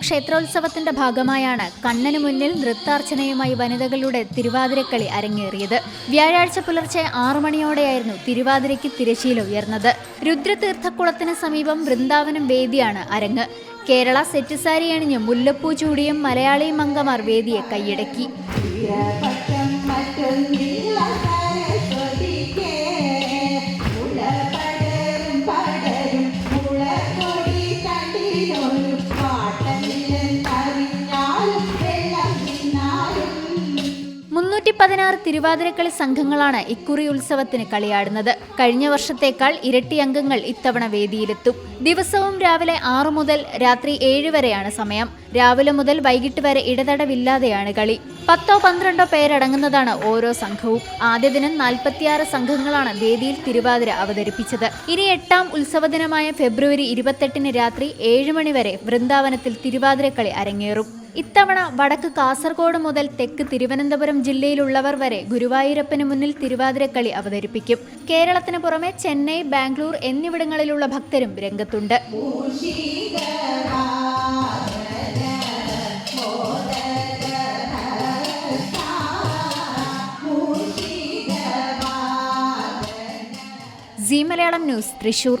ക്ഷേത്രോത്സവത്തിന്റെ ഭാഗമായാണ് കണ്ണനു മുന്നിൽ നൃത്താർച്ചനയുമായി വനിതകളുടെ തിരുവാതിരക്കളി അരങ്ങേറിയത്. വ്യാഴാഴ്ച പുലർച്ചെ ആറു മണിയോടെയായിരുന്നു തിരുവാതിരയ്ക്ക് തിരശീല ഉയർന്നത്. രുദ്രതീർത്ഥക്കുളത്തിന് സമീപം വൃന്ദാവനം വേദിയാണ് അരങ്ങ്. കേരള സെറ്റ് സാരി അണിഞ്ഞ് മുല്ലപ്പൂ ചൂടിയും മലയാളി മംഗമാർ വേദിയെ കൈയടക്കി. മുന്നൂറ്റി പതിനാറ് തിരുവാതിരക്കളി സംഘങ്ങളാണ് ഇക്കുറി ഉത്സവത്തിന് കളിയാടുന്നത്. കഴിഞ്ഞ വർഷത്തേക്കാൾ ഇരട്ടി അംഗങ്ങൾ ഇത്തവണ വേദിയിലെത്തും. ദിവസവും രാവിലെ ആറു മുതൽ രാത്രി ഏഴ് വരെയാണ് സമയം. രാവിലെ മുതൽ വൈകിട്ട് വരെ ഇടതടവില്ലാതെയാണ് കളി. പത്തോ പന്ത്രണ്ടോ പേരടങ്ങുന്നതാണ് ഓരോ സംഘവും. ആദ്യ ദിനം നാൽപ്പത്തിയാറ് സംഘങ്ങളാണ് വേദിയിൽ തിരുവാതിര അവതരിപ്പിച്ചത്. ഇനി എട്ടാം ഉത്സവ ദിനമായ ഫെബ്രുവരി ഇരുപത്തെട്ടിന് രാത്രി ഏഴ് മണിവരെ വൃന്ദാവനത്തിൽ തിരുവാതിരക്കളി അരങ്ങേറും. ഇത്തവണ വടക്ക് കാസർഗോഡ് മുതൽ തെക്ക് തിരുവനന്തപുരം ജില്ലയിലുള്ളവർ വരെ ഗുരുവായൂരപ്പന് മുന്നിൽ തിരുവാതിരക്കളി അവതരിപ്പിക്കും. കേരളത്തിന് പുറമെ ചെന്നൈ ബാംഗ്ലൂർ എന്നിവിടങ്ങളിലുള്ള ഭക്തരും രംഗത്തുണ്ട്. Zee Malayalam news Thrissur.